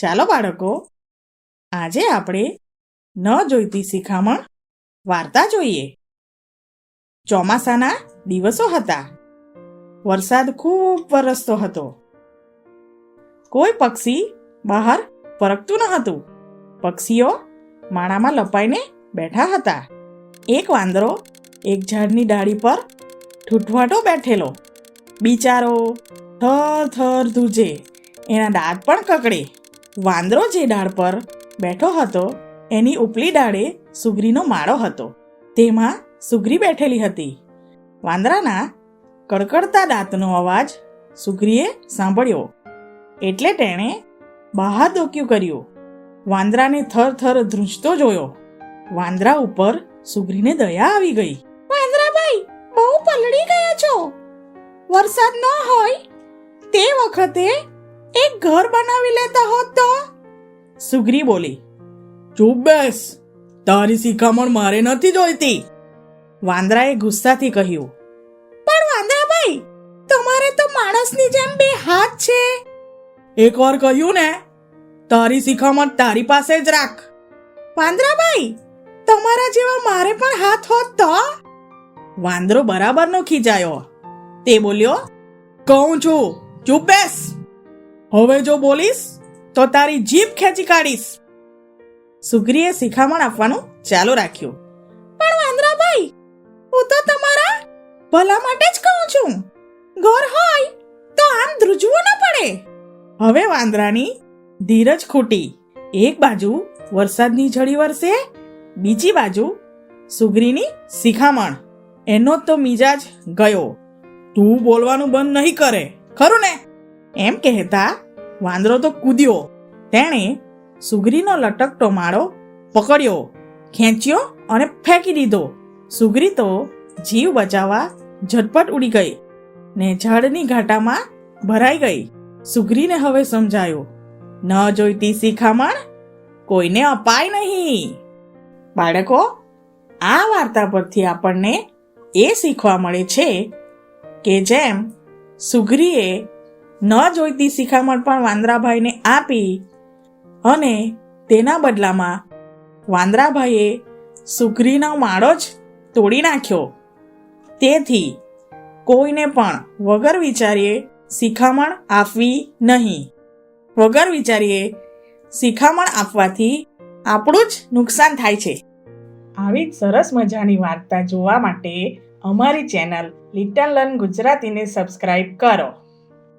ચાલો બાળકો, આજે આપણે ન જોઈતી શિખામણ વાર્તા જોઈએ. ચોમાસાના દિવસો હતા. વરસાદ ખૂબ વરસતો હતો. કોઈ પક્ષી બહાર ફરકતું ન હતું. પક્ષીઓ માળામાં લપાઈને બેઠા હતા. એક વાંદરો એક ઝાડની ડાળી પર ઠૂઠવાટો બેઠેલો. બિચારો થર થર ધૂજે એના દાંત પણ કકડે. વાંદરો જે ડાળ પર બેઠો હતો, એની ઉપલી ડાળે સુગરીનો માળો હતો. તેમાં સુગરી બેઠેલી હતી. વાંદરાના કડકડતા દાંતનો અવાજ સુગરીએ સાંભળ્યો. એટલે તેણે બહાર દોક્યું કર્યું. વાંદરાને થર થર ધ્રુજતો જોયો. વાંદરા ઉપર સુગરીને દયા આવી ગઈ. વાંદરાભાઈ બહુ પલળી ગયા છો. વરસાદ ન હોય તે વખતે એક ઘર બનાવી લેતા હોત તો? સુગ્રી બોલી ચૂપ બેસ તારી શિખામણ મારે નથી જોઈતી. વાંદરાએ ગુસ્સાથી કહ્યું પણ વાંદરાભાઈ તમારે તો માણસની જેમ બે હાથ છે. એકવાર કહ્યું ને તારી શિખામણ તારી પાસે જ રાખ. વાંદરાભાઈ તમારા જેવા મારે પણ હાથ હોત તો? વાંદરો બરાબરનો ખીજાયો. તે બોલ્યો કહું છું ચૂપ બેસ. હવે જો બોલીશ, તો તારી જીભ ખેંચી કાઢીશ. સુગ્રીએ શિખામણ આપવાનું ચાલુ રાખ્યું. પણ વાંદરાભાઈ, હું તો તમારા ભલા માટે જ કહું છું. ઘર હોય તો આમ ધ્રુજવું ન પડે. હવે વાંદરાની ધીરજ ખૂટી. એક બાજુ વરસાદની ઝડી વરસે, બીજી બાજુ સુગ્રીની શિખામણ. એનો તો મિજાજ ગયો. તું બોલવાનું બંધ નહીં કરે, ખરું ને? એમ કહેતા વાંદરો તો કૂદ્યો. તેણે સુગરીનો લટકતો માળો પકડ્યો, ખેંચ્યો અને ફેંકી દીધો. સુગરી તો જીવ બચાવવા ઝટપટ ઉડી ગઈ ને ઝાડની ઘાટામાં ભરાઈ ગઈ. સુગરીને હવે સમજાયું, ન જોઈતી શિખામણ કોઈને અપાય નહીં. બાળકો, આ વાર્તા પરથી આપણને એ શીખવા મળે છે કે જેમ સુગરીએ ન જોઈતી શિખામણ પણ વાંદરાભાઈને આપી અને તેના બદલામાં વાંદરાભાઈએ સુગ્રીનો માળો જ તોડી નાખ્યો. તેથી કોઈને પણ વગર વિચારીએ શિખામણ આપવી નહીં. વગર વિચારીએ શિખામણ આપવાથી આપણું જ નુકસાન થાય છે. આવી જ સરસ મજાની વાર્તા જોવા માટે અમારી ચેનલ લિટલ લર્ન ગુજરાતીને સબસ્ક્રાઇબ કરો.